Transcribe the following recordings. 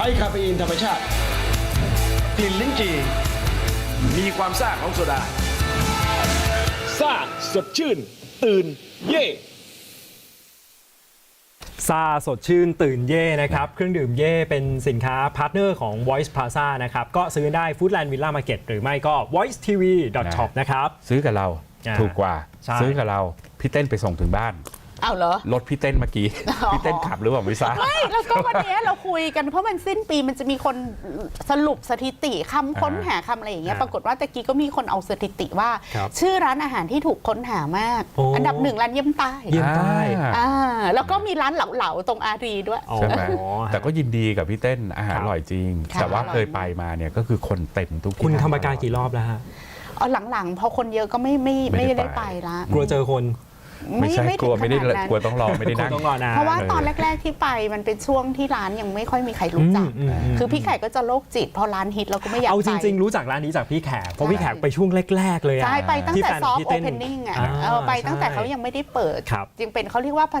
ใช้คาเฟอีนธรรมชาติ กลิ่นลิ้นจี่มีความซ่าของโซดา ซ่าสดชื่น ตื่น เย่ซาสดชื่นตื่นเย่นะครับ เครื่องดื่มเย่เป็นสินค้าพาร์ทเนอร์ของ Voice Plaza นะครับ ก็ซื้อได้ Foodland Villa Market หรือไม่ก็ voice tv shop นะครับ ซื้อกับเราอ่าถูกกว่า ใช่ ซื้อกับเรา พี่เต้นไปส่งถึงบ้าน เอาเหรอ รถพี่เต้นเมื่อกี้ พี่เต้นขับหรือเปล่าไม่ทราบ ไม่แล้วก็วันเนี้ยเราคุยกันเพราะมันสิ้นปีมันจะมีคนสรุปสถิติคำค้นหาคำอะไรอย่างเงี้ยอ่าปรากฏว่าตะกี้ก็มีคนเอาสถิติว่า ครับชื่อร้านอาหารที่ถูกค้นหามาก โอ้ อันดับหนึ่งร้านเยี่ยมใต้เยี่ยม ใต้ อ่าอ่าแล้วก็มีร้านเหลาๆตรงอารีด้วยอ๋อใช่ไหมอ๋อ แต่ก็ยินดีกับพี่เต้นอาหารครับ อร่อยจริง ค่ะ แต่ว่าอร่อยเคยไปมาเนี่ยก็คือคนเต็มทุกที่ คุณนั่งทำรายการกี่รอบแล้วฮะ เอาหลังๆ พอคนเยอะก็ไม่ไม่ไม่ไม่ได้ได้ไป ไปละ กลัวเจอคน ไม่ใช่กลัวไม่ได้ถึงขนานั้นกลัวต้องรอไม่ได้คุณนั่ง ต้องรอนาน เพราะว่าเลยตอนแรก ๆที่ไปมันเป็นช่วงที่ร้านยังไม่ค่อยมีใครรู้จัก อืมอืมอืม คือพี่ไข่ก็จะโรคจิตพอร้านฮิตเราก็ไม่อยากเอาไปจริง ๆ รู้จักร้านนี้จากพี่แขกเพราะพี่แขกไปช่วงแรก ๆ เลยอะ ใช่ไปตั้งที่แต่ฟนซอฟพี่ต์โอต้เพนนิ่งอะอ่าเออไปตั้งแต่ใช่เขายังไม่ได้เปิดครับจึงเป็นเขาเรียกว่าภา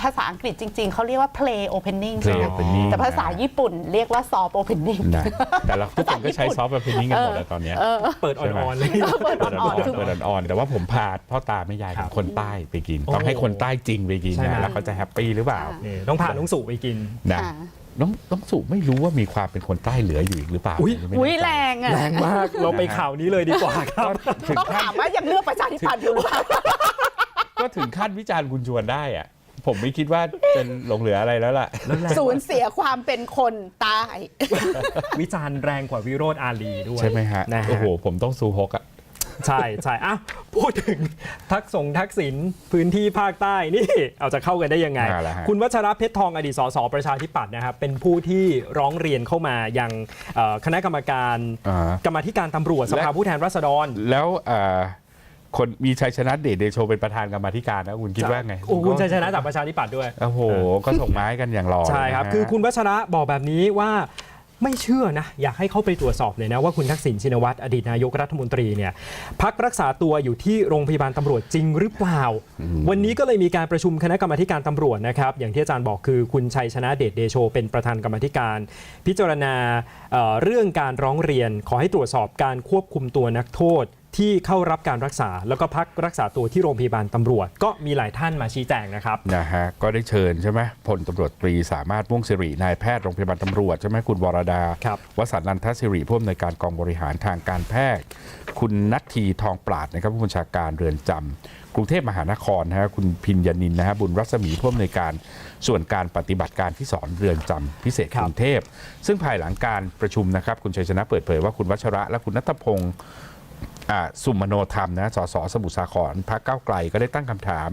ภาษาอังกฤษจริง ๆ เขาเรียกว่า play opening ใช่ Play ไหม opening แต่ภาษาญี่ปุ่นเรียกว่า soft opening นะแต่เราทุกคนก็ใช้ซอฟต์แวร์เพนนิ่งกันหมดแล้วตอนเนี้ย เปิดอ่อนๆเลย เปิดเปิดอ่อ่ออนนๆคือๆเปิดอ่อนๆแต่ว่าผมพาพ่อตาแม่ยายครัขบองคนใต้ไปกินโอ้ต้องให้คนใต้จริงไปกินใช่ไหม นะแล้วเขาจะแฮปปี้หรือเปล่านี่ต้องพาน้องสุไปกิน นะค่ะ น้องน้องสุไม่รู้ว่ามีความเป็นคนใต้เหลืออยู่อีกหรือเปล่าอุ๊ย ไม่อุ้ยแน่ใจ แรงอะ แรงมาก เราไปข่าวนี้เลยดีกว่าครับถึงต้องขั้นถามว่ายังเลือกประชาธิปัตย์อยู่หรือเปล่า ก็ถึงขั้นวิจารณ์คุณชวนได้อะผมไม่คิดว่าเป็นหลงเหลืออะไรแล้วล่ะ สูญเสียความเป็นคนใต้ วิจารณ์แรงกว่าวิโรธอาลีด้วยใช่ไหมฮะ นะฮะ โอ้โห ผมต้องซูฮกอะ ใช่ใช่อ้าวพูดถึงทักษงทักษิณพื้นที่ภาคใต้นี่เอาจะเข้ากันได้ยังไงมาแล้วฮะ คุณวัชระเพชรทองอดีตสสประชาธิปัตย์นะครับเป็นผู้ที่ร้องเรียนเข้ามายังเอ่อคณะกรรมการอ่า กรรมาธิการตำรวจสภาผู้แทนราษฎรแล้วเอ่อคนมีชัยชนะเดชเดโชเป็นประธานกรรมาธิการนะคุณคิดว่าไงโอ้คุณชัยชนะจากประชาธิปัตย์ด้วย โอ้โห ก็ส่งไม้กันอย่างรอใช่ครับนะฮะ คือคุณวัชระบอกแบบนี้ว่า ไม่เชื่อนะ อยากให้เข้าไปตรวจสอบเลยนะว่าคุณทักษิณชินวัตรอดีตนายกรัฐมนตรีเนี่ยพักรักษาตัวอยู่ที่โรงพยาบาลตำรวจจริงหรือเปล่า วันนี้ก็เลยมีการประชุมคณะกรรมาธิการตำรวจนะครับ อย่างที่อาจารย์บอกคือคุณชัยชนะเดชเดโช เป็นประธานกรรมาธิการ พิจารณาเอ่อเรื่องการร้องเรียนขอให้ตรวจสอบการควบคุมตัวนักโทษ ที่เข้ารับการรักษาแล้วก็พักรักษาตัวที่โรงพยาบาลตำรวจ ก็มีหลายท่านมาชี้แจงนะครับ นะฮะก็ได้เชิญใช่ไหมพลตำรวจตรีสามารถม่วงสิรินายแพทย์โรงพยาบาลตำรวจใช่ไหมคุณวรดา ครับ วสันต์นันทสิริผู้อำนวยการกองบริหารทางการแพทย์ คุณนัททีทองปราดนะครับผู้บัญชาการเรือนจำกรุงเทพมหานครนะฮะคุณพินยานินนะฮะบุญรัศมีผู้อำนวยการส่วนการปฏิบัติการที่สอนเรือนจำพิเศษครักบรุงเทพซึ่งภายหลังการประชุมนะครับคุณชัยชนะเปิดเผยว่าคุณวัชระและคุณนัทพงศ์อ่า สุมโนธรรมนะสสสมุทรสาครพรรคก้าวไกลก็ได้ตั้งคำถาม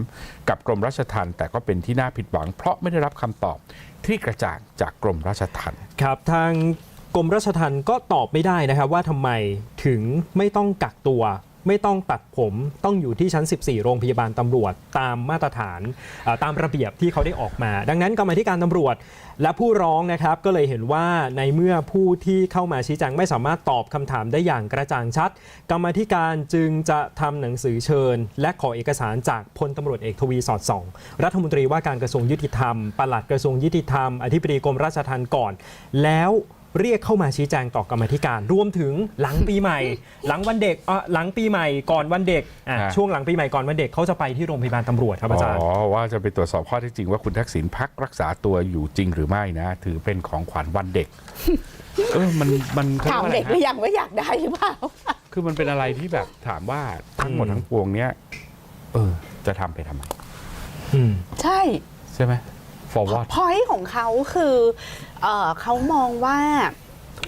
กับกรมราชทัณฑ์แต่ก็เป็นที่น่าผิดหวัง เพราะไม่ได้รับคำตอบที่กระจ่างจากกรมราชทัณฑ์ครับทางกรมราชทัณฑ์ก็ตอบไม่ได้นะครับว่าทำไมถึงไม่ต้องกักตัว ไม่ต้องตัดผมต้องอยู่ที่ชั้น 14 โรงพยาบาลตำรวจตามมาตรฐานตามระเบียบที่เขาได้ออกมา ดังนั้นกรรมธิการตำรวจ และผู้ร้องนะครับก็เลยเห็นว่าในเมื่อผู้ที่เข้ามาชี้แจงไม่สามารถตอบคำถามได้อย่างกระจ่างชัด กรรมาธิการจึงจะทำหนังสือเชิญ และขอเอกสารจากพลตำรวจเอกทวีสอดส่อง รัฐมนตรีว่าการกระทรวงยุติธรรมปลัดกระทรวงยุติธรรมอธิบดีกรมราชทัณฑ์ก่อน แล้ว เรียกเข้ามาชี้แจงต่อกรรมาธิการ รวมถึงหลังปีใหม่ หลังวันเด็กเอ่อหลังปีใหม่ก่อนวันเด็กอะอ่าช่วงหลังปีใหม่ก่อนวันเด็กเขาจะไปที่โรงพยาบาลตำรวจครับอาจารย์ อ๋อว่าจะไปตรวจสอบข้อเท็จจริงว่าคุณทักษิณพักรักษาตัวอยู่จริงหรือไม่นะ ถือเป็นของขวัญวันเด็ก เออมันมันขถามรียว่เด็กอะหไรรือฮะยังว่าอยากได้หรือเปล่า คือมันเป็นอะไรที่แบบถามว่าทั้งหมดอืม ทั้งปวงเนี้ยเออ จะทำไปทำไม อืม ใช่ ใช่ไหม for what พอยของเขาคือเอ่อเขามองว่า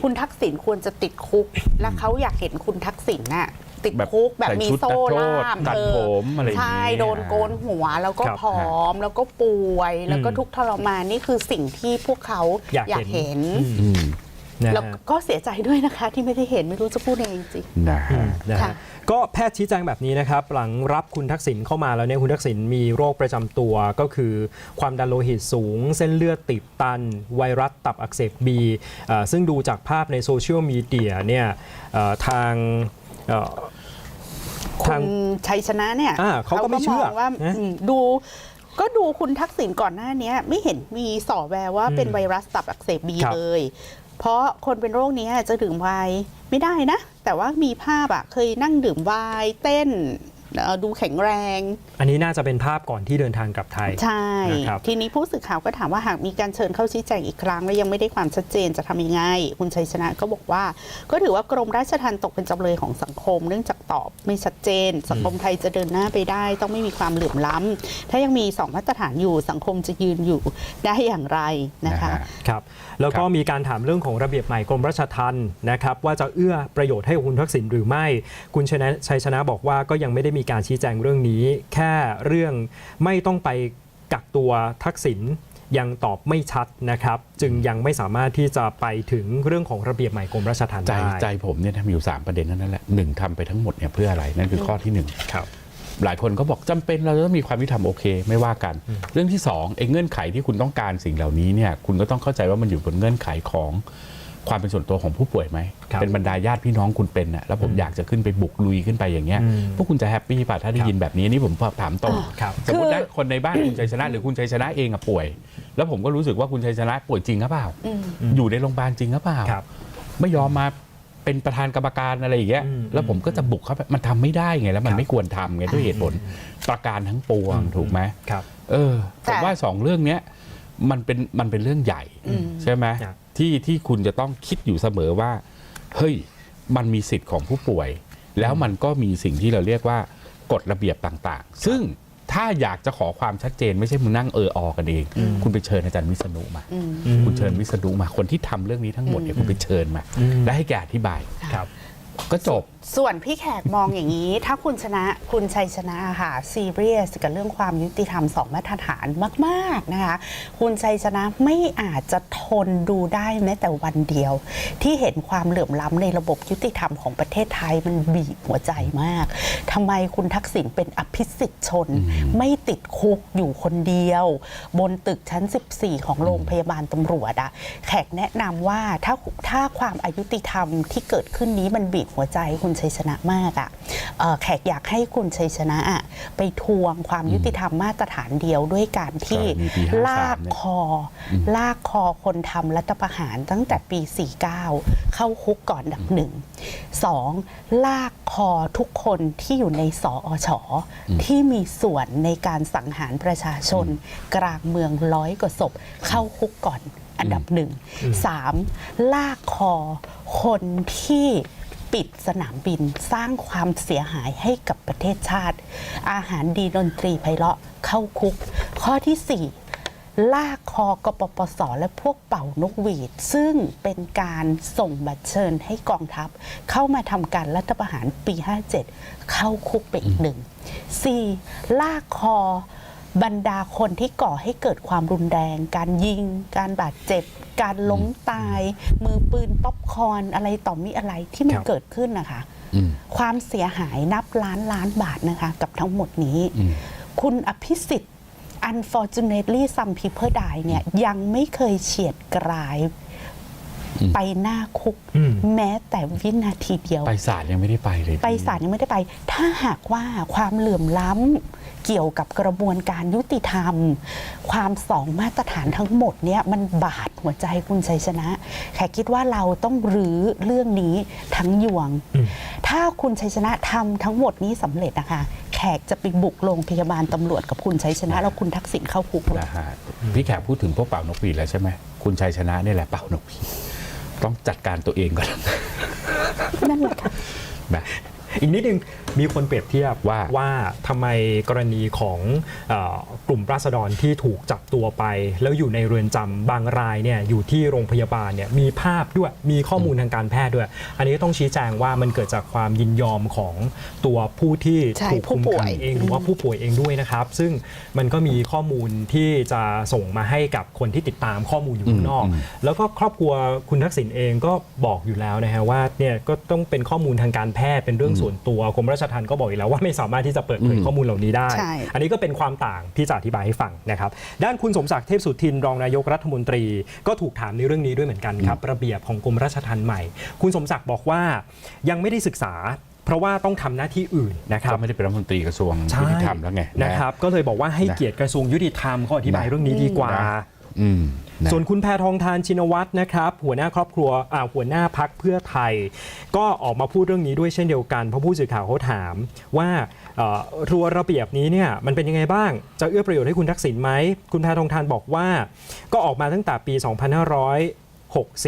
คุณทักษิณควรจะติดคุก และเขาอยากเห็นคุณทักษิณน่ะติดคุกแบบใส่มีชุดโซ่นักโทษล่ามตัดเออผมอะไรอย่างเงี้ยใช่โดนโกนหัวแล้วก็ครับผอมแล้วก็ป่วย แล้วก็อืมทุกข์ทรมานนี่คือสิ่งที่พวกเขาอยากเห็นเห็นอืมอืมนะแล้วฮะก็เสียใจด้วยนะคะที่ไม่ได้เห็นไม่รู้จะพูดยังไงจริงนะอืฮะมนะค่ะฮะ ก็แพทย์ชี้แจงแบบนี้นะครับ หลังรับคุณทักษิณเข้ามาแล้วเนี่ยคุณทักษิณมีโรคประจำตัวก็คือ ความดันโลหิตสูง เส้นเลือดตีบตัน ไวรัสตับอักเสบบีเอ่อซึ่งดูจากภาพในโซเชียลมีเดียเนี่ยเอ่อทางเอ่อคุทางณชัยชนะเนี่ยอ่าเขาก็ไม่เชื่อมองว่านะอืมดูก็ดูคุณทักษิณก่อนหน้าเนี้ยไม่เห็นมีสอแววว่าเป็นอืมไวรัสตับอักเสบบีครับเลย เพราะคนเป็นโรคนี้จะดื่มไวน์ไม่ได้นะ แต่ว่ามีภาพอะเคยนั่งดื่มไวน์เต้น ดูแข็งแรง อันนี้น่าจะเป็นภาพก่อนที่เดินทางกลับไทย ใช่นะครับทีนี้ผู้สื่อข่าวก็ถามว่าหากมีการเชิญเข้าชี้แจงอีกครั้ง และยังไม่ได้ความชัดเจนจะทำยังไง คุณชัยชนะก็บอกว่า ก็ถือว่ากรมราชทัณฑ์ตกเป็นจำเลยของสังคม เนื่องจากตอบไม่ชัดเจน สังคมไทยจะเดินหน้าไปได้ ต้องไม่มีความเหลื่อมล้ำถ้ายังมีสองมาตรฐานอยู่สังคมจะยืนอยู่ได้อย่างไรนะคะนะฮะครับแล้วก็ครับมีการถามเรื่องของระเบียบใหม่กรมราชทัณฑ์นะครับว่าจะเอื้อประโยชน์ให้กับคุณทักษิณหรือไม่ คุณชัยนะชัยชนะบอกว่าก็ยังไม่ได้มีการชี้แจงเรื่องนี้ แค่เรื่องไม่ต้องไปกักตัวทักษิณยังตอบไม่ชัดนะครับ จึงยังไม่สามารถที่จะไปถึงเรื่องของระเบียบใหม่กรมราชทัณฑ์ใจได้ใจผมเนี่ยนะมีอยู่ 3 ประเด็นเท่านั้นแหละหนึ่งทำไปทั้งหมดเนี่ยเพื่ออะไรนั่นคือข้อที่หนึ่งครับ หลายคนก็บอกจำเป็นเราจะต้องมีความยุติธรรมโอเค ไม่ว่ากัน เรื่องที่2องเองเงื่อนไขที่คุณต้องการสิ่งเหล่านี้เนี่ยคุณก็ต้องเข้าใจว่ามันอยู่บนเงื่อนไขของ ความเป็นส่วนตัวของผู้ป่วยไหมครับเป็นบรรดาญาติพี่น้องคุณเป็นน่ะแล้วผมอยากจะขึ้นไปบุกลุยขึ้นไปอย่างเงี้ยอืมพวกคุณจะแฮปปี้ป่ะถ้าได้ครับยินแบบนี้นี่ผมถามตรงครับสมมตินะคือคนในบ้านคุณชัยชนะ หรือคุณชัยชนะเองอะป่วย แล้วผมก็รู้สึกว่าคุณชัยชนะป่วยจริงหรือเปล่าอืมอยู่ในโรงพยาบาลจริงหรือเปล่าครับไม่ยอมมาเป็นประธานกรรมการอะไรอย่างเงี้ยอืมแล้วผมก็จะบุกเข้าไป มันทำไม่ได้ไง แล้วมัคนรับไม่ควรทำไงด้วยเหตุผลประการทั้งปวงถูกไหมครับ เออผแต่มว่าสองเรื่องเนี้ยมันเป็นมันเป็นเรื่องใหญ่อืมใช่ไหมครับ ที่ที่คุณจะต้องคิดอยู่เสมอว่า เฮ้ยมันมีสิทธิ์ของผู้ป่วย แล้วมันก็มีสิ่งที่เราเรียกว่ากฎระเบียบต่างๆ ซึ่งถ้าอยากจะขอความชัดเจนไม่ใช่มึงนั่งเออออกันเอง คุณไปเชิญอาจารย์วิษณุมาอืมอืมคุณเชิญวิษณุมาคนที่ทำเรื่องนี้ทั้งหมดเนี่ยคุณไปเชิญมาอืมและให้แกอธิบายครับ ก็จบ ส่วนพี่แขกมองอย่างนี้ ถ้าคุณชนะคุณชัยชนะค่ะซีเรียสกับเรื่องความยุติธรรมสองมาตรฐานมาก ๆ นะคะ คุณชัยชนะไม่อาจจะทนดูได้แม้แต่วันเดียว ที่เห็นความเหลื่อมล้ำในระบบยุติธรรมของประเทศไทยมันบีบหัวใจมากทำไมคุณทักษิณเป็นอภิสิทธิ์ชน ไม่ติดคุกอยู่คนเดียว บนตึกชั้น 14 ของโรงพยาบาลตำรวจอะแขกแนะนำว่าถ้าถ้าความอายุติธรรมที่เกิดขึ้นนี้มันบีบหัวใจคุณชัยชนะมากอะเอะแขกอยากให้คุณชัยชนะอะไปทวงความยุติธรรมมาตรฐานเดียวด้วยการที่กรณีปี53ลากคออลากคอคนทำรัฐประหารตั้งแต่ปี 49 เข้าคุกก่อนดับหนึ่งสองลากคอทุกคนที่อยู่ในสอชอที่มีส่วนในการสังหารประชาชน กลางเมืองร้อยกว่าศพเข้าคุกก่อนอันดับหนึ่งสามลากคอคนที่ ปิดสนามบินสร้างความเสียหายให้กับประเทศชาติ อาหารดีดนตรีไพเราะเข้าคุก ข้อที่สี่ลากคอกปปส และพวกเป่านกหวีด ซึ่งเป็นการส่งบัตรเชิญให้กองทัพ เข้ามาทำการรัฐประหารปี 57 เข้าคุกไปอีกหนึ่ง 4. ลากคอบรรดาคนที่ก่อให้เกิดความรุนแรง การยิง การบาดเจ็บ การล้มตาย มือปืนป๊อปคอร์นอะไรต่อมีอะไรที่มันครับเกิดขึ้นนะคะอืมความเสียหายนับล้านล้านบาทนะคะ กับทั้งหมดนี้อืมคุณอภิสิทธิ์ unfortunately some people die เนี่ยยังไม่เคยเฉียดกราย ไปหน้าคุกอืมแม้แต่วินาทีเดียว ไปศาลยังไม่ได้ไปเลย ไปศาลยังไม่ได้ไป ถ้าหากว่าความเหลื่อมล้ำเกี่ยวกับกระบวนการยุติธรรม ความสองมาตรฐานทั้งหมดเนี่ยมันบาดหัวใจคุณชัยชนะ แขกคิดว่าเราต้องรื้อเรื่องนี้ทั้งยวงอืมถ้าคุณชัยชนะทำทั้งหมดนี้สำเร็จนะคะ แขกจะไปบุกโรงพยาบาลตำรวจกับคุณชัยชนะ แล้วคุณทักษิณเข้าคุกเลยนะฮะพี่แขกพูดถึงพวกเป่านกหวีดแล้วใช่ไหมคุณชัยชนะเนี่ยแหละเป่านกหวีด ต้องจัดการตัวเองก่อนนั่นแหละค่ะนะ อีกนิดนึงมีคนเปรียบเทียบว่าว่าทำไมกรณีของเออกลุ่มราษฎรที่ถูกจับตัวไป แล้วอยู่ในเรือนจำบางรายเนี่ยอยู่ที่โรงพยาบาลเนี่ยมีภาพด้วยมีข้อมูลทางการแพทย์ด้วย อันนี้ต้องชี้แจงว่ามันเกิดจากความยินยอมของตัวผู้ที่ใช่ถูกคุมผู้ป่วขัยงเองหรือว่าผู้ป่วยเองด้วยนะครับ ซึ่งมันก็มีข้อมูลที่จะส่งมาให้กับคนที่ติดตามข้อมูลอยู่ข้างนอกอืมแล้วก็ครอบครัวคุณทักษิณเองก็บอกอยู่แล้วนะฮะว่าเนี่ยก็ต้องเป็นข้อมูลทางการแพทย์เป็นเรื่องส่วนตัวกรมราชทัณฑ์ก็บอกอยู่แล้วว่าไม่สามารถที่จะเปิดเผยอืมข้อมูลเหล่านี้ได้ ใช่ อันนี้ก็เป็นความต่างที่จะอธิบายให้ฟังนะครับ ด้านคุณสมศักดิ์เทพสุทินรองนายกรัฐมนตรี ก็ถูกถามในเรื่องนี้ด้วยเหมือนกันครับระเบียบของกรมราชทัณฑ์ใหม่ คุณสมศักดิ์บอกว่ายังไม่ได้ศึกษา เพราะว่าต้องทำหน้าที่อื่นนะครับ ก็ไม่ได้เป็นรัฐมนตรีกระทรวงใช่ยุติธรรมแล้วไง นะครับ ก็เลยบอกว่าให้นะเกียรติกระทรวงยุติธรรมเขาอธิบายนะ เรื่องนี้ดีกว่านะอืมนะ ส่วนคุณแพทองทานชินวัตรนะครับ หัวหน้าครอบครัวอ่าหัวหน้าพักเพื่อไทย ก็ออกมาพูดเรื่องนี้ด้วยเช่นเดียวกัน เพราะผู้สื่อข่าวเขาถามว่าเอ่อรัวระเบียบนี้เนี่ยมันเป็นยังไงบ้าง จะเอื้อประโยชน์ให้คุณทักษิณไหม คุณแพทองทานบอกว่า ก็ออกมาตั้งแต่ปี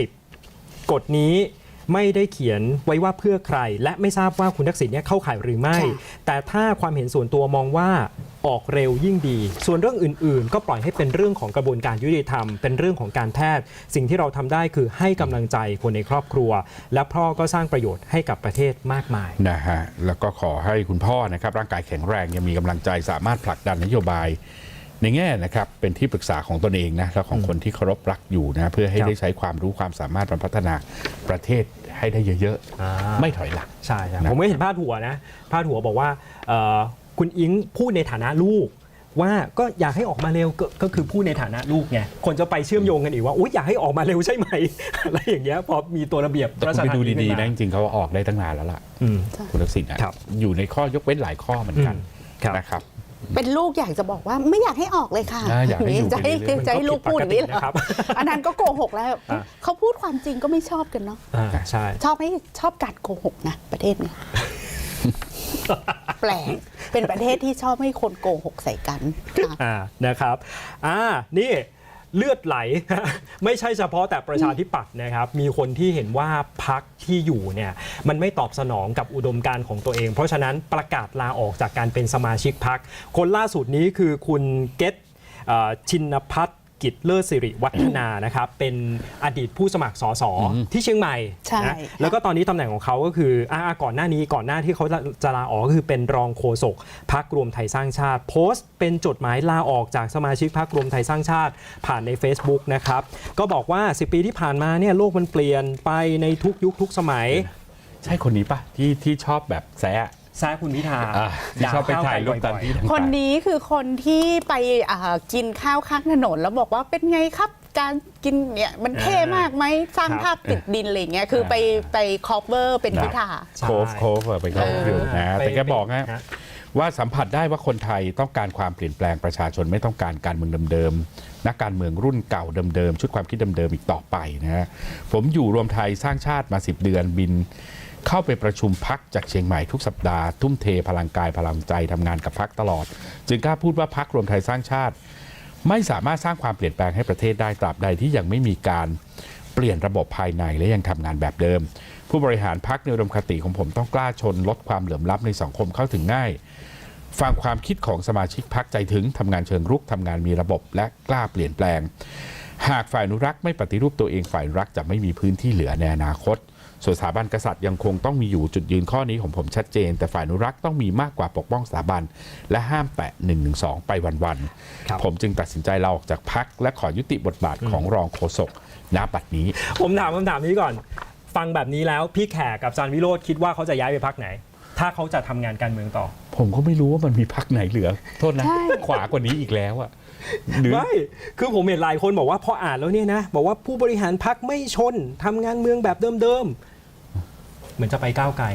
2560 กฎนี้ไม่ได้เขียนไว้ว่าเพื่อใคร และไม่ทราบว่าคุณทักษิณเนี่ยเข้าข่ายหรือไม่ค่ะแต่ถ้าความเห็นส่วนตัวมองว่า ออกเร็วยิ่งดี ส่วนเรื่องอื่นๆ ก็ปล่อยให้เป็นเรื่องของกระบวนการยุติธรรม เป็นเรื่องของการแพทย์ สิ่งที่เราทำได้คือให้กำลังใจคนในครอบครัว และพ่อก็สร้างประโยชน์ให้กับประเทศมากมายนะฮะแล้วก็ขอให้คุณพ่อนะครับร่างกายแข็งแรงยังมีกำลังใจสามารถผลักดันนโยบายในแง่นะครับเป็นที่ปรึกษาของตนเองนะและของคนที่เคารพรักอยู่นะเพื่อให้ครับได้ใช้ความรู้ความสามารถมาพัฒนาประเทศให้ได้เยอะอ่าๆไม่ถอยหลังใช่ใช่นะผมไม่เห็นพาดหัวนะพาดหัวบอกว่าเอ่อ คุณอิงพูดในฐานะลูก ว่าก็อยากให้ออกมาเร็วก็ก็คือพูดในฐานะลูกไงคนจะไปเชื่อมโยงกันอีกว่าอุ๊ยอยากให้ออกมาเร็วใช่ไหม อะไรอย่างเงี้ยพอมีตัวระเบียบแต่ราคุชณไปทัณฑ์ดูขึ้ดีนๆมานะจริงๆเขาออกได้ตั้งนานแล้วล่ะอืม คุณทักษิณนะครับอยู่ในข้อยกเว้นหลายข้อเหมือนกันอืมครับ นะครับ เป็นลูกอยากจะบอกว่าไม่อยากให้ออกเลยค่ะอ่าอยากให้อยู่จะให้ไปเรื่อยๆ จะให้ลูกพูดอย่างนี้เหรมันก็ผิดปกติอนะครับ อันนั้นก็โกหกแล้ว อ่า เขาพูดความจริงก็ไม่ชอบกันเนาะอ่าใช่ ชอบให้ชอบการโกหกนะประเทศนี้ แปลก เป็นประเทศที่ชอบให้คนโกหกใส่กันอ่านะครับอ่านี่เลือดไหล ไม่ใช่เฉพาะแต่ประชาธิปัตย์นะครับ มีคนที่เห็นว่าพักที่อยู่เนี่ยมันไม่ตอบสนองกับอุดมการณ์ของตัวเอง เพราะฉะนั้นประกาศลาออกจากการเป็นสมาชิกพัก คนล่าสุดนี้คือคุณเกตชินพัฒน์ กิจเลิศสิริวัฒนานะครับเป็นอดีตผู้สมัครสสที่เชียงใหม่ใช่นะค่ะแล้วก็ตอนนี้ตำแหน่งของเขาก็คืออ่าก่อนหน้านี้ก่อนหน้าที่เขาจะจะลาออกก็คือเป็นรองโฆษกพักรวมไทยสร้างชาติ โพสต์เป็นจดหมายลาออกจากสมาชิกพักรวมไทยสร้างชาติ ผ่านใน Facebook นะครับก็บอกว่า 10 ปีที่ผ่านมาเนี่ยโลกมันเปลี่ยนไปในทุกยุคทุกสมัย ใช่คนนี้ปะที่ที่ชอบแบบแซะ แซ่คุณพิธาอ่าที่ชอบไปถ่ายรูปตามที่ต่างๆคนนี้คือคนที่ไปอ่ากินข้าวข้างถนนแล้วบอกว่าเป็นไงครับ การกินเนี่ยมันเท่มากไหมสร้างครับภาพติดดินอะไรอย่างเงี้ยคือไปไปคอฟเวอร์เป็นพิธา ใช่ โคฟโคฟอะไปก็อยู่นะไปแต่แกบอกนะฮะ ว่าสัมผัสได้ว่าคนไทยต้องการความเปลี่ยนแปลงประชาชนไม่ต้องการการเมืองเดิมๆนักการเมืองรุ่นเก่าเดิมๆชุดความคิดเดิมๆอีกต่อไปนะฮะผมอยู่รวมไทยสร้างชาติมา 10 เดือนบิน เข้าไปประชุมพักจากเชียงใหม่ทุกสัปดาห์ ทุ่มเทพลังกายพลังใจทำงานกับพักตลอด จึงกล้าพูดว่าพักรวมไทยสร้างชาติ ไม่สามารถสร้างความเปลี่ยนแปลงให้ประเทศได้ตราบใดที่ยังไม่มีการเปลี่ยนระบบภายในและยังทำงานแบบเดิม ผู้บริหารพักในอุดมคติของผมต้องกล้าชนลดความเหลื่อมล้ำในสังคมเข้าถึงง่ายฟังความคิดของสมาชิกพักใจถึงทำงานเชิงรุกทำงานมีระบบและกล้าเปลี่ยนแปลง หากฝ่ายอนุรักษ์ไม่ปฏิรูปตัวเองฝ่ายอนุรักษ์จะไม่มีพื้นที่เหลือในอนาคต ส่วนสถาบันกษัตริย์ยังคงต้องมีอยู่จุดยืนข้อนี้ของผมชัดเจน แต่ฝ่ายอนุรักษ์ต้องมีมากกว่าปกป้องสถาบัน และห้ามแตะ1นึไปวันครับๆผมจึงตัดสินใจลาออกจากพักและขอยุติบทบาทของรองโฆษกณบัดนี้ ผมถามคำถามนี้ก่อน ฟังแบบนี้แล้วพี่แขกกับจานวิโรธคิดว่าเขาจะย้ายไปพักไหน ถ้าเขาจะทำงานการเมืองต่อ ผมก็ไม่รู้ว่ามันมีพักไหนเหลือ โทษนะใช่ขวากว่านี้อีกแล้วอะ หรือ ไม่ คือผมเห็นหลายคนบอกว่าพออ่านแล้วเนี่ยนะ บอกว่าผู้บริหารพักไม่ชนทำงานเมืองแบบเดิมๆ เหมือนจะไปก้าวไกล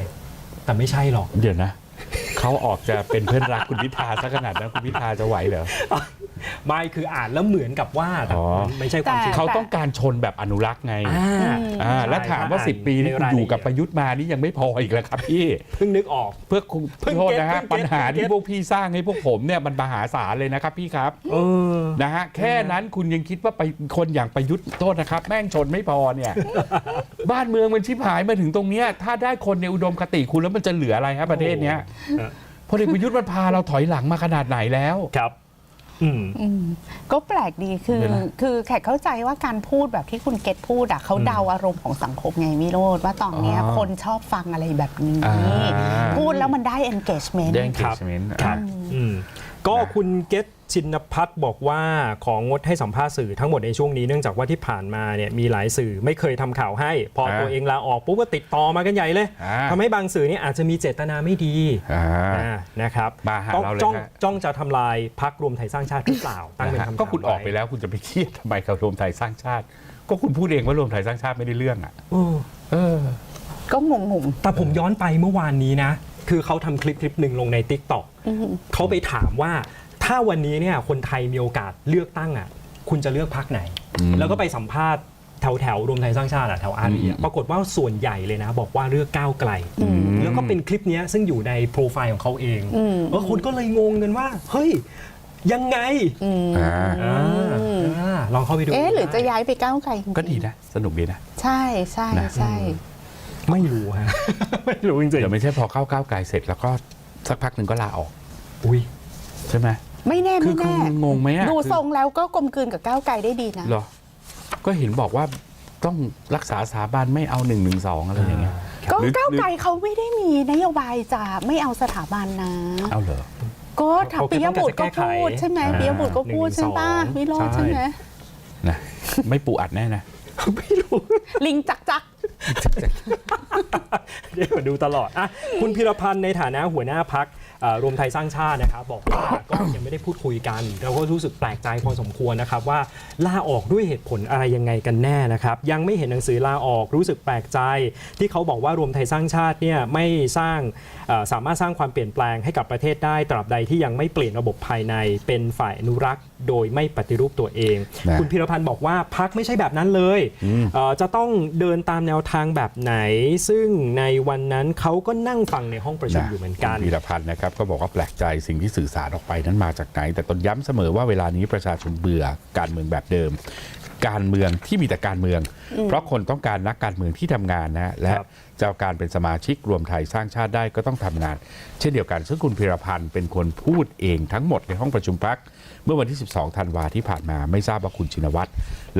แต่ไม่ใช่หรอก เดี๋ยวนะ เขาออกจะเป็นเพื่อนรักคุณพิธาซะขนาดนั้นคุณพิธาจะไหวเหรอ ไม่คืออ่านแล้วเหมือนกับว่าแต่อ๋อ มันไม่ใช่ความจริงแต่เขาต้องการชนแบบอนุรักษ์ไงอ่าอ่าแล้วถามว่าใช่10 ปีที่คุณในรายอยู่กับละปเอียดระยุทธ์มานี่ยังไม่พออีกแล้วครับพี่ เพิ่งนึกออก เพื่อคุณเพิ่งโทษเก็ตนะฮะเพิ่งเก็ตปัญหาเพิ่งเก็ที่ต พวกพี่สร้างให้พวกผมเนี่ยมันมหาศาลเลยนะครับพี่ครับเออ นะฮะแค่นั้นคุณยังคิดว่าไปคนอย่างประยุทธ์โทษนะครับ แม่งชนไม่พอเนี่ย บ้านเมืองมันชิบหายมาถึงตรงเนี้ยถ้าได้คนในอุดมคติคุณแล้วมันจะเหลืออะไรฮะประเทศเนี้ยเออพลเอกประยุทธ์มันพาเราถอยหลังมาขนาดไหนแล้ว ครับ อืม อืมก็แปลกดีคือ เดี๋ยวนะคือแขกเข้าใจว่าการพูดแบบที่คุณเกตพูดอะเขาเดาอารมณ์ของสังคมไงวิโรธว่าตอนเนี้ยอ๋อคนชอบฟังอะไรแบบนี้ อ่า พูดแล้วมันได้ engagement ได้ ครับ engagement ครับ อืมก็คุณเกต ชินพัฒน์บอกว่าของงดให้สัมภาษณ์สื่อทั้งหมดในช่วงนี้เนื่องจากว่าที่ผ่านมาเนี่ยมีหลายสื่อไม่เคยทำข่าวให้ พออ่าตัวเองลาออกปุ๊บก็ติดต่อมากันใหญ่เลยอ่าทำให้บางสื่อนี่อาจจะมีเจตนาไม่ดีอ่าอ่านะครับมาหาต้องเราเลยจ้องฮะจ้องจะทำลายพักรวมไทยสร้างชาติหรือเปล่าตั้งเป็นนะฮะคำถามก็คุณออกไปว้แล้วคุณจะไปเครียดทำไมกับรวมไทยสร้างชาติ ก็คุณพูดเองว่ารวมไทยสร้างชาติไม่ได้เรื่องอะโอ้เออก็งงแต่ผมย้อนไปเมื่อวานนี้นะ คือเขาทำคลิปคลิปหนึ่งลงใน t ิ k t o k เขาไปถามว่า ถ้าวันนี้เนี่ยคนไทยมีโอกาสเลือกตั้งอะคุณจะเลือกพรรคไหนอืมแล้วก็ไปสัมภาษณ์แถวแถวๆรวมไทยสร้างชาติอะแถวอารีอืมปรากฏว่าส่วนใหญ่เลยนะ บอกว่าเลือกก้าวไกลอืมแล้วก็เป็นคลิปเนี้ยซึ่งอยู่ในโปรไฟล์ของเขาเองอืมเออคนก็เลยงงกันว่า เฮ้ยยังไงๆอืมอ่าอ่าอ่าลองเข้าไปดูเอ๊ะหรือจะได้ย้ายไปก้าวไกลจริงๆก็ดีนะ สนุกดีนะ ใช่ใช่นะใช่ไม่รู้ฮะไม่รู้จริงเดี๋ยวไม่ใช่พอเข้าก้าวไกลเสร็จแล้วก็สักพักหนึ่งก็ลาออกๆอุ้ยใช่ไหม ไม่แน่คืไม่อคืแน่องงไหมอะดูคือทรงแล้วก็กลมกลืนกับก้าวไกลได้ดีนะ เหรอ ก็เห็นบอกว่าต้องรักษาสถาบันไม่เอาหนึ่งหนึ่งสองอะไรอย่างเงี้ยก็หรือก้าวไกลเขาไม่ได้มีนโยบายจะไม่เอาสถาบันนะ เอาเหรอ ก็ถ้าเขาปิยบุตรก็เขาแค่ต้องการจะแก้ไขพูดใช่ไหมอ่าปิยบุตรก็พูดหนึ่งใช่ป่ะสองวิโรจน์ใช่ใช่ไหมนะไม่ปูอัดแน่นะ ไม่รู้ ลิงจักจัก เดี๋ยวมาดูตลอดอะคุณพิรพันธ์ในฐานะหัวหน้าพัก รวมไทยสร้างชาตินะครับบอกว่าก็ยังไม่ได้พูดคุยกัน เราก็รู้สึกแปลกใจพอสมควรนะครับว่าลาออกด้วยเหตุผลอะไรยังไงกันแน่นะครับ ยังไม่เห็นหนังสือลาออกรู้สึกแปลกใจ ที่เขาบอกว่ารวมไทยสร้างชาติเนี่ยไม่สร้างสามารถสร้างความเปลี่ยนแปลงให้กับประเทศได้ตราบใดที่ยังไม่เปลี่ยนระบบภายในเป็นฝ่ายอนุรักษ์ โดยไม่ปฏิรูปตัวเอง นะคุณพิรพันธ์บอกว่าพักไม่ใช่แบบนั้นเลยเอ่อจะต้องเดินตามแนวทางแบบไหน ซึ่งในวันนั้นเขาก็นั่งฟังในห้องประชุมอยู่เหมือนกัน คุณพีรพันธ์นะครับก็บอกว่าแปลกใจสิ่งที่สื่อสารออกไปนั้นมาจากไหน แต่ตนย้ำเสมอว่าเวลานี้ประชาชนเบื่อการเมืองแบบเดิม การเมืองที่มีแต่การเมือง เพราะคนต้องการนักการเมืองที่ทำงานนะและครับจะเอาการเป็นสมาชิกรวมไทยสร้างชาติได้ก็ต้องทำงาน เช่นเดียวกันซึ่งคุณพีรพันธ์เป็นคนพูดเองทั้งหมดในห้องประชุมพักเมื่อวันที่ 12 ธันวาที่ผ่านมาไม่ทราบว่าคุณชินวัตร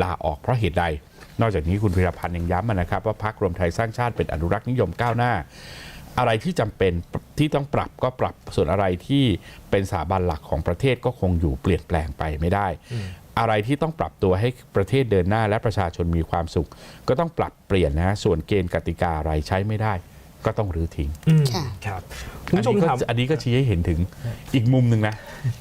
ลาออกเพราะเหตุใด นอกจากนี้คุณพีรพันธ์ยังย้ำนะครับว่าพักรวมไทยสร้างชาติเป็นอนุรักษ์นิยมก้าวหน้า อะไรที่จำเป็นที่ต้องปรับก็ปรับส่วนอะไรที่เป็นสถาบันหลักของประเทศก็คงอยู่เปลี่ยนแปลงไปไม่ได้ อะไรที่ต้องปรับตัวให้ประเทศเดินหน้าและประชาชนมีความสุข ก็ต้องปรับเปลี่ยนนะฮะส่วนเกณฑ์กติกาอะไรใช้ไม่ได้ ก็ต้องรื้อทิ้งอืมค่ะครับคุณอันผู้ชมนี้ก็ถามอันนี้ก็ชี้ให้เห็นถึงอีกมุมหนึ่งนะ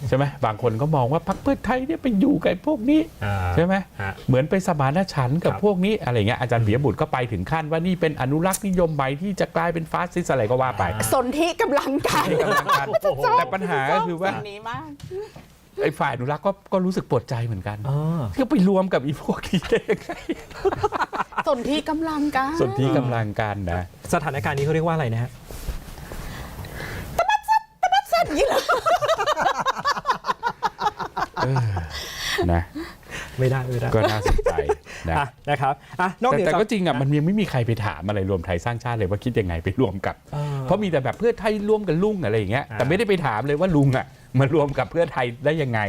ใช่ไหมบางคนก็มองว่าพรรคเพื่อไทยเนี่ยไปอยู่กับพวกนี้อ่าใช่ไหมฮะเหมือนไปสมานฉันท์กับครับพวกนี้อะไรเงี้ยอาจารย์เบียบุตรก็ไปถึงขั้นว่านี่เป็นอนุรักษ์นิยมใหม่ที่จะกลายเป็นฟาสซิสต์อะไรก็ว่าไป สนธิกำลังกันให้กำลังกันแต่ปัญหาก็คือว่าสิ่งนี้มาก ไอ้ฝ่ายอนุรักษ์ก็ก็รู้สึกปวดใจเหมือนกันอ่าก็ไปรวมกับอีพวกนี้ได้ยังไงสนธิกำลังกันส่วนที่กำลังกันนะ สถานการณ์นี้เขาเรียกว่าอะไรนะฮะอย่างนี้เหรอนะ ไม่ได้ไม่ได้ก็น่าสนใจนะอะนะครับอะนอกแต่เหนือแต่จาก ก็จริงอะมันยังไม่มีใครไปถามอะไรรวมไทยสร้างชาติเลยว่าคิดยังไงไปรวมกับอ่าเพราะมีแต่แบบเพื่อไทยร่วมกับลุงอะไรอย่างเงี้ยอ่าแต่ไม่ได้ไปถามเลยว่าลุงอะ มารวมกับเพื่อไทยได้ยังไง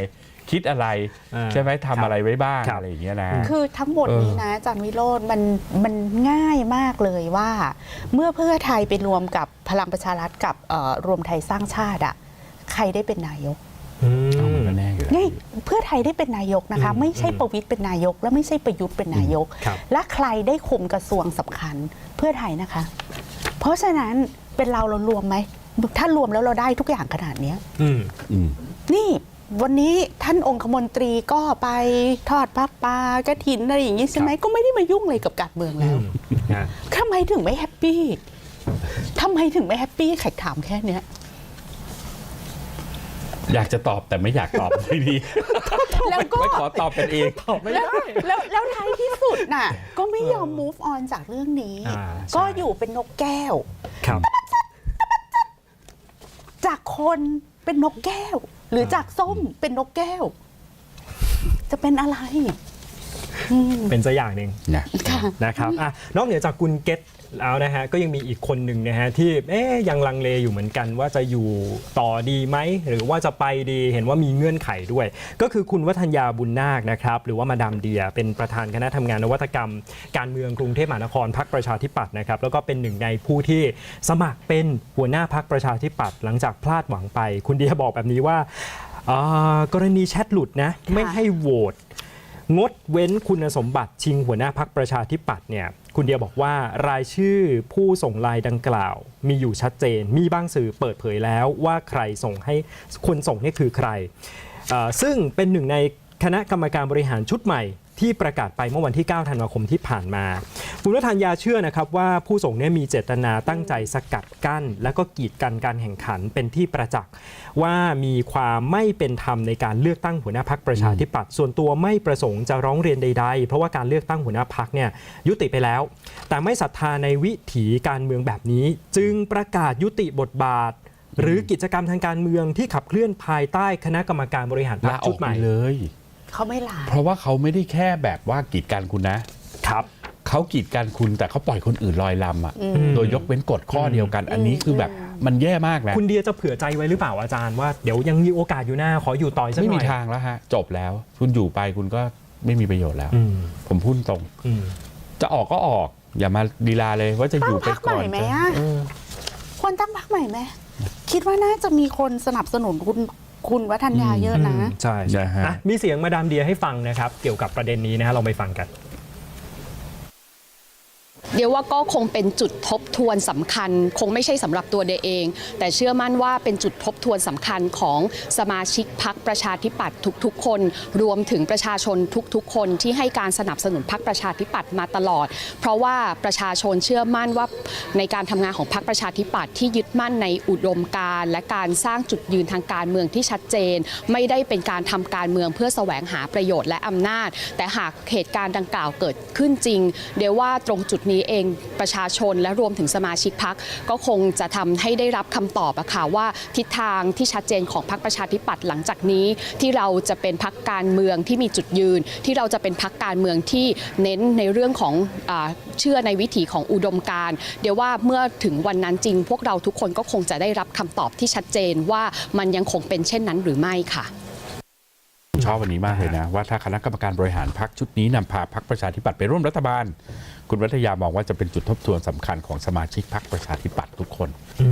คิดอะไร อ่าใช่ไหมครับทำอะไรไว้บ้างครับ อะไรอย่างเงี้ยนะ คือทั้งหมดเออนี้นะอาจารย์วิโรจน์มันมันง่ายมากเลยว่า เมื่อเพื่อไทยไปรวมกับพลังประชารัฐกับเอ่อรวมไทยสร้างชาติอะใครได้เป็นนายกอืเอามันมก็แน่อยู่แล้วนี่เพื่อไทยได้เป็นนายกนะคะ อืมไม่ใช่ประวิตยเป็นนายก และไม่ใช่ประยุทธ์เป็นนายก ครับ และใครได้คุมกระทรวงสำคัญเพื่อไทยนะคะ เพราะฉะนั้นเป็นเราเรารวมไหม ถ้ารวมแล้วเราได้ทุกอย่างขนาดเนี้ยอืมอืมนี่วันนี้ท่านองคมนตรีก็ไปทอดพักปลากระถินอะไรอย่างนี้ใช่ไหมก็ไม่ได้มายุ่งเลยกับการเมืองอืแล้วมนะทำไมถึงไม่แฮปปี้ทำไมถึงไม่แฮปปี้แขกถามแค่เนี้ยอยากจะตอบแต่ไม่อยากตอบทีนี้แล้วก็ไม่ขอตอบกันเองตอบไม่แล้วได้แล้วแล้วท้ายที่สุดน่ะ ก็ไม่ยอม move on จากเรื่องนี้อ่าใช่ก็อยู่เป็นนกแก้วครับ จากคนเป็นนกแก้ว หรือจากส้มเป็นนกแก้ว จะเป็นอะไร เป็นสักอย่างหนึ่งนะค่ะนะครับอะนอกเหนือจากคุณเกตแล้วนะฮะก็ยังมีอีกคนหนึ่งนะฮะที่เอ๊ยยังลังเลอยู่เหมือนกันว่าจะอยู่ต่อดีไหมหรือว่าจะไปดีเห็นว่ามีเงื่อนไขด้วย ก็คือคุณวัฒนยาบุญนาคนะครับหรือว่ามาดามเดีย เป็นประธานคณะทำงานนวัตกรรม การเมืองกรุงเทพมหานครพักประชาธิปัตย์นะครับแล้วก็เป็นหนึ่งในผู้ที่สมัครเป็นหัวหน้าพักประชาธิปัตย์หลังจากพลาดหวังไป คุณเดียบอกแบบนี้ว่าอ่ากรณีแชทหลุดนะไม่ให้โหวต งดเว้นคุณสมบัติชิงหัวหน้าพักประชาธิปัตย์เนี่ยคุณเดียบอกว่ารายชื่อผู้ส่งลายดังกล่าว มีอยู่ชัดเจน มีบางสื่อเปิดเผยแล้วว่าใครส่งให้คนส่งนี่คือใคร ซึ่งเป็นหนึ่งในคณะกรรมการบริหารชุดใหม่ ที่ประกาศไปเมื่อวันที่ 9 ธันวาคมที่ผ่านมา คุณวัฒนยาเชื่อนะครับว่าผู้ส่งเนี่ยมีเจตนาตั้งใจสกัดกั้น และก็กีดกันการแข่งขันเป็นที่ประจักษ์ว่ามีความไม่เป็นธรรมในการเลือกตั้งหัวหน้าพักประชาธิปัตย์ส่วนตัวไม่ประสงค์จะร้องเรียนใด ๆ เพราะว่าการเลือกตั้งหัวหน้าพักเนี่ยยุติไปแล้ว แต่ไม่ศรัทธาในวิถีการเมืองแบบนี้ จึงประกาศยุติบทบาทหรือกิจกรรมทางการเมืองที่ขับเคลื่อนภายใต้คณะกรรมการบริหารพรรคอชุอดกใหไปม่เลย เขาไม่ลาเพราะว่าเขาไม่ได้แค่แบบว่ากีดกันคุณนะครับ เขากีดกันคุณแต่เขาปล่อยคนอื่นลอยลำอะอืมโดยยกเว้นกฎข้อเดียวกัน อันนี้คือแบบมันแย่มากนะคุณเดียจะเผื่อใจไว้หรือเปล่าอาจารย์ว่าเดี๋ยวยังมีโอกาสอยู่หน้าขออยู่ต่อยสักไม่หน่มีอยทางแล้วฮะจบแล้ว คุณอยู่ไปคุณก็ไม่มีประโยชน์แล้วอืมผมพูดตรงอืมจะออกก็ออก อย่ามาดีลาเลยว่าจะอยู่ไปตั้งพรรคก่อนใหม่ไหมจะอะเออควรตั้งพักใหม่ไหมคิดว่าน่าจะมีคนสนับสนุนคุณ คุณวัฒนยาเยอะนะใช่นะฮะ อะมีเสียงมาดามเดียให้ฟังนะครับ เกี่ยวกับประเด็นนี้นะฮะลองไปฟังกัน เดี๋ยวว่าก็คงเป็นจุดทบทวนสำคัญ คงไม่ใช่สำหรับตัวเดยเอง แต่เชื่อมั่นว่าเป็นจุดทบทวนสำคัญของสมาชิกพักประชาธิปัตย์ทุกๆ คน รวมถึงประชาชนทุกๆ คนที่ให้การสนับสนุนพักประชาธิปัตย์มาตลอด เพราะว่าประชาชนเชื่อมั่นว่าในการทำงานของพักประชาธิปัตย์ที่ยึดมั่นในอุดมการณ์และการสร้างจุดยืนทางการเมืองที่ชัดเจน ไม่ได้เป็นการทำการเมืองเพื่อแสวงหาประโยชน์และอำนาจ แต่หากเหตุการณ์ดังกล่าวเกิดขึ้นจริง เดี๋ยวว่าตรงจุดนี้เองประชาชนและรวมถึงสมาชิกพักก็คงจะทำให้ได้รับคำตอบอะค่ะว่าทิศทางที่ชัดเจนของพักประชาธิปัตย์หลังจากนี้ ที่เราจะเป็นพักการเมืองที่มีจุดยืน ที่เราจะเป็นพักการเมืองที่เน้นในเรื่องของอเชื่อในวิถีของอุดมการเดี๋ยวว่าเมื่อถึงวันนั้นจริง พวกเราทุกคนก็คงจะได้รับคำตอบที่ชัดเจนว่ามันยังคงเป็นเช่นนั้นหรือไม่ค่ะ ชอบวันนี้มากเลยนะ ว่าถ้าคณะกรรมการบริหารพักชุดนี้นำพาพักประชาธิปัตย์ไปร่วมรัฐบาล คุณวัฒยามองว่าจะเป็นจุดทบทวนสำคัญของสมาชิกพักประชาธิปัตย์ทุกคน อื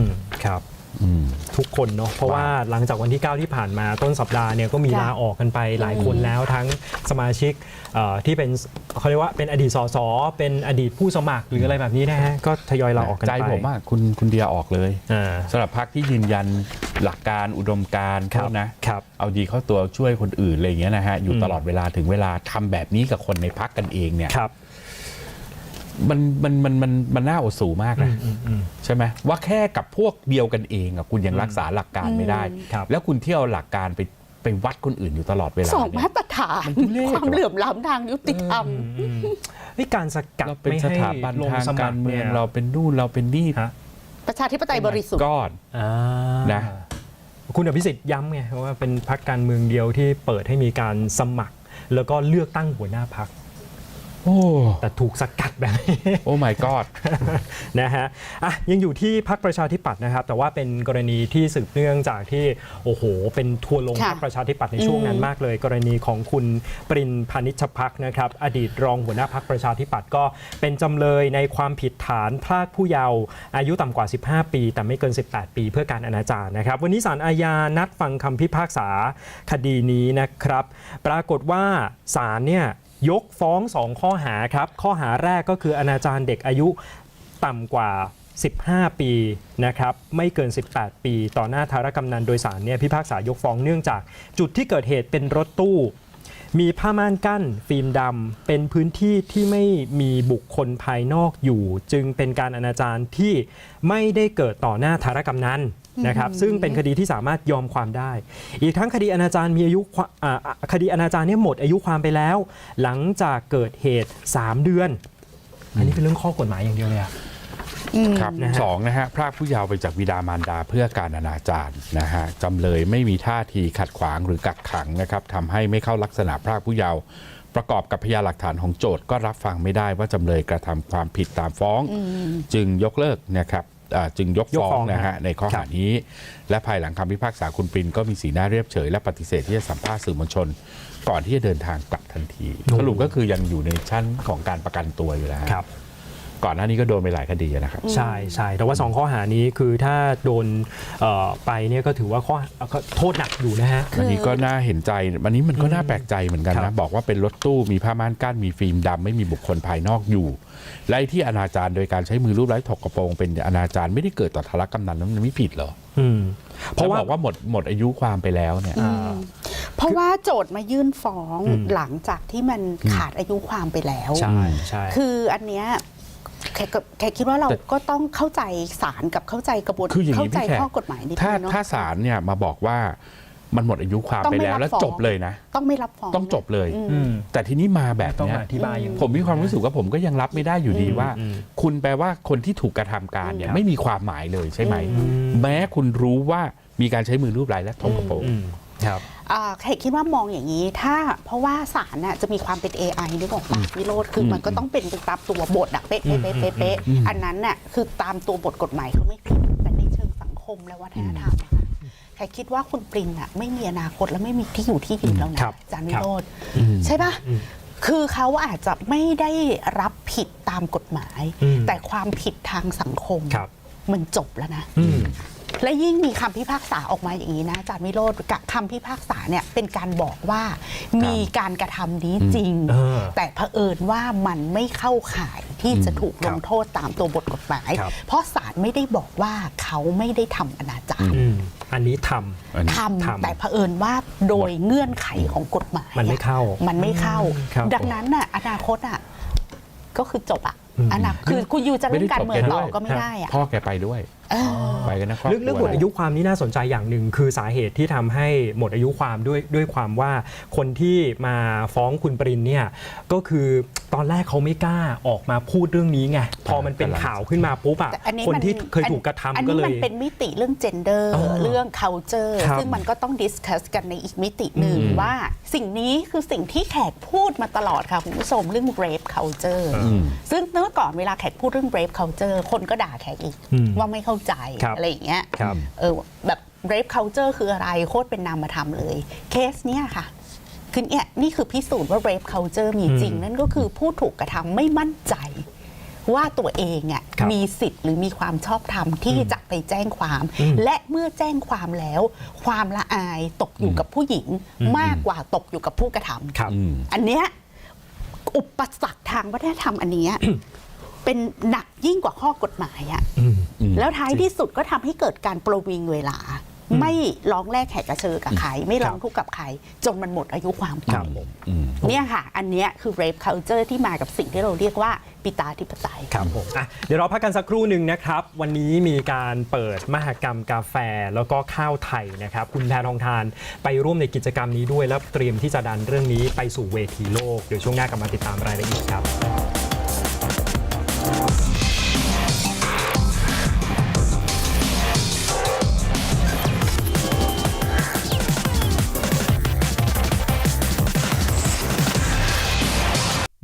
มครับ ทุกคนเนาะเพราะว่าหลังจากวันที่ 9 ที่ผ่านมาต้นสัปดาห์เนี่ยก็มีค่ะลาออกกันไปหลายคนแล้วทั้งสมาชิกเอ่อที่เป็นเขาเรียกว่าเป็นอดีตสสเป็นอดีตผู้สมัครหรืออะไรแบบนี้นะฮะก็ทยอยลาออกกันใจไปผมอะคุณคุณเดียออกเลยอ่าสำหรับพักที่ยืนยันหลักการอุดมการณ์ครับเขานะครับเอาดีเข้าตัวช่วยคนอื่นอะไรอย่างเงี้ยนะฮะอยู่อืมตลอดเวลาถึงเวลาทำแบบนี้กับคนในพักกันเองเนี่ยครับ มันมันมันมันมันน่าอดสูมากนะอืมอืมใช่ไหมว่าแค่กับพวกเดียวกันเองอะคุณยังรักษาหลักการไม่ได้ครับแล้วคุณเที่ยวหลักการไปไปวัดคนอื่นอยู่ตลอดเวลาสองเนี่ยมาตรฐานมันทุเรศความเหลื่อมล้ำทางยุติธรรมอืมเฮ้ยการสกัดเราเป็นไม่สให้ถาบันลงทางสมัการครเมืเนี่องยเราเป็นนู่นเราเป็นนี่ฮะประชาธิปไตยบริสุทธิ์ก้อนอ่านะคุณอภิสิทธิ์ย้ำไงว่าเป็นพักการเมืองเดียวที่เปิดให้มีการสมัคร แล้วก็เลือกตั้งหัวหน้าพักโอ้ แต่ถูกสกัดแบบนี้ โอ้ my god นะฮะอะยังอยู่ที่พักประชาธิปัตย์นะครับ แต่ว่าเป็นกรณีที่สืบเนื่องจากที่โอ้โห เป็นทัวร์ลงค่ะพักประชาธิปัตย์ในช่วงนั้นมากเลย กรณีของคุณปรินพานิชพักนะครับ อดีตรองหัวหน้าพักประชาธิปัตย์ก็เป็นจำเลยในความผิดฐานพรากผู้เยาว์อายุต่ำกว่า 15 ปี แต่ไม่เกิน 18 ปี เพื่อการอนาจารนะครับ วันนี้ศาลอาญานัดฟังคำพิพากษาคดีนี้นะครับ ปรากฏว่าศาลเนี่ย ยกฟ้อง 2 ข้อหาครับ ข้อหาแรกก็คืออนาจารเด็กอายุต่ำกว่า 15 ปีนะครับไม่เกิน 18 ปี ต่อหน้าธารกำนันโดยสารเนี่ยพิพากษายกฟ้องเนื่องจากจุดที่เกิดเหตุเป็นรถตู้ มีผ้าม่านกั้นฟิล์มดำเป็นพื้นที่ที่ไม่มีบุคคลภายนอกอยู่ จึงเป็นการอนาจารที่ไม่ได้เกิดต่อหน้าธารกำนัน นะครับซึ่งเป็นคดีที่สามารถยอมความได้ อีกทั้งคดีอนาจารมีอายุควอ่าอ่าคดีอนาจารเนี่ยหมดอายุความไปแล้ว หลังจากเกิดเหตุ 3 เดือน อันนี้เป็นเรื่องข้อกฎหมายอย่างเดียวเลยอะครับนะฮะสองนะฮะพรากผู้เยาว์ไปจากบิดามารดาเพื่อการอนาจารนะฮะจำเลยไม่มีท่าทีขัดขวางหรือกักขังนะครับทำให้ไม่เข้าลักษณะพรากผู้เยาว์ประกอบกับพยานหลักฐานของโจทก์ก็รับฟังไม่ได้ว่าจำเลยกระทำความผิดตามฟ้อง จึงยกเลิกนะครับอ่า จึงยกยกฟ้อฟ้องงนะฮะฮะในข้อครัหาบนี้ และภายหลังคำพิพากษาคุณปรินก็มีสีหน้าเรียบเฉย และปฏิเสธที่จะสัมภาษณ์สื่อมวลชน ก่อนที่จะเดินทางกลับทันทีสรุปก็คือยังอยู่ในชั้นของการประกันตัวอยู่แล้วฮะครับ ก่อนหน้านี้ก็โดนไปหลายคดีนะครับ ใช่ใช่แต่ว่า 2 ข้อหานี้คือถ้าโดนเอ่อไปเนี่ยก็ถือว่าข้อก็โทษหนักอยู่นะฮะ อันนี้ก็น่าเห็นใจอันนี้มันก็น่าแปลกใจเหมือนกันครันะ บ บอกว่าเป็นรถตู้มีผ้าม่านกั้นมีฟิล์มดำไม่มีบุคคลภายนอกอยู่และไอ้ที่อนาจารโดยการใช้มือรูปไร้ถกกระโปรงเป็นอนาจารไม่ได้เกิดต่อทารกำนันนั้นมันไม่ผิดเหรออืมเพเพราะราะว่า บอกว่าหมดหมดอายุความไปแล้วเนี่ยอ่าเพราะว่าโจทย์มายื่นฟ้องอืม หลังจากที่มันขาดอายุความไปแล้ว ใช่ใช่ คืออันเนี้ย แขกก็แขกคิดว่าเราแต่ก็ต้องเข้าใจศาลกับเข้าใจกระบวนคืออย่างเข้านี้ใจพี่แขกข้อกฎหมายนิดถ้านึงเนาะถ้าศาลเนี่ยมาบอกว่ามันหมดอายุความต้องไปไม่แล้วรับแล้วฟ้องจบเลยนะ ต้องไม่รับฟ้องต้องจบเลยอืมอืมแต่ทีนี้มาแบบต้องเนี้ยอธิบายอย่างผมมีความรู้สึกว่าผมก็ยังรับไม่ได้อยู่ดีอืมว่าอืมคุณแปลว่าคนที่ถูกกระทำการเนี่ยครับไม่มีความหมายเลยใช่ไหมอืแม้คุณรู้ว่ามีการใช้มือรูปไล้และทบกระโปรงอืม ครับอ่าแขกคิดว่ามองอย่างนี้ ถ้าเพราะว่าศาลน่ะจะมีความเป็น AI นึกออกปะวิโรธคืออมมันก็ต้องเป็นไปตามตัวบทอะเป๊ะอืมเป๊ะเป๊ะเป๊ะอืมอันนั้นน่ะคือตามตัวบทกฎหมายเขาไม่ผิดแต่ในเชิงสังคมและวัฒนธรรมนะคะแขกคิดว่าคุณปรินอะไม่มีอนาคตและไม่มีที่อยู่ที่ยืนแล้วนะครับอาจารย์วิโรธอืมใช่ปะอืมคือเขาอาจจะไม่ได้รับผิดตามกฎหมายอืมแต่ความผิดทางสังคมครับมันจบแล้วนะอืม และยิ่งมีคำพิพากษาออกมาอย่างนี้นะอาจารย์วิโรธกับคำพิพากษาเนี่ยเป็นการบอกว่ามีการกระทำนี้จริง เออแต่เผอิญว่ามันไม่เข้าข่ายที่จะถูกลงโทษตามตัวบทกฎหมาย ครับ เพราะศาลไม่ได้บอกว่าเขาไม่ได้ทำอนาจารอืมอันนี้ทำ อันนี้ ทำทำแต่เผอิญว่าโดยเงื่อนไขของกฎหมายมันไม่เข้ามันไม่เข้า ครับดังนั้นน่ะอนาคตอะก็คือจบอะอืม อนาคตคือคุณยูจะไม่เล่ได้นการจบเมืองแกต่อด้วยก็ไม่ได้อะ พ่อแกไปด้วยเออ ไปกันนะครอบครัวเรื่องเรื่องหมดอายุความนี่น่าสนใจอย่างหนึ่งคือสาเหตุที่ทำให้หมดอายุความด้วยด้วยความว่าคนที่มาฟ้องคุณปรินเนี่ยก็คือตอนแรกเขาไม่กล้าออกมาพูดเรื่องนี้ไงพอมันเป็นข่าวขึ้นมาปุ๊บอะแต่อันนี้คนมันที่เคยถูกกระทำอันก็นี้เลมัยนเป็นมิติเรื่อง gender อ๋อเรื่อง culture ครับซึ่งมันก็ต้อง discuss กันในอีกมิติหนึ่งอืมว่าสิ่งนี้คือสิ่งที่แขกพูดมาตลอดค่ะคุณผู้ชมเรื่อง rape culture อืมซึ่งเมื่อก่อนเวลาแขกพูดเรื่อง rape culture คนก็ด่าแขกอีกอืมว่าไม่เข้าใจครับอะไรอย่างเงี้ยครับ เออแบบ rape culture คืออะไรโคตรเป็นนามธรรมเลย เคสเนี้ยค่ะคือเนี่ยนี่คือพิสูจน์ว่า rape culture มีจริงอืมนั่นก็คือผู้ถูกกระทำไม่มั่นใจ ว่าตัวเองอะครับมีสิทธิ์หรือมีความชอบธรรมที่จะไปแจ้งความ อืม และเมื่อแจ้งความแล้ว ความละอายตกอยู่กับผู้หญิงอืมมากกว่าตกอยู่กับผู้กระทำ ครับอืมอันเนี้ยอุปสรรคทางวัฒนธรรมอันเนี้ย เป็นหนักยิ่งกว่าข้อกฎหมายอะอืมอืมแล้วท้ายที่สุดก็ทำให้เกิดการประวิงเวลา ไม่ร้องแลกแขกกระเชอกับใคร ไม่ร้องทุกข์กับใคร จนมันหมดอายุความไปครับผมอืมเนี่ยค่ะ อันเนี้ยคือ rape culture ที่มากับสิ่งที่เราเรียกว่าปิตาธิปไตยครับผมอะเดี๋ยวเราพักกันสักครู่หนึ่งนะครับ วันนี้มีการเปิดมหกรรมกาแฟแล้วก็ข้าวไทยนะครับ คุณแพทองทานไปร่วมในกิจกรรมนี้ด้วย แล้วเตรียมที่จะดันเรื่องนี้ไปสู่เวทีโลก เดี๋ยวช่วงหน้ากลับมาติดตามรายละเอียดครับ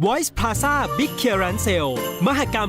Voice Plaza Big Clearance Sale มหกรรม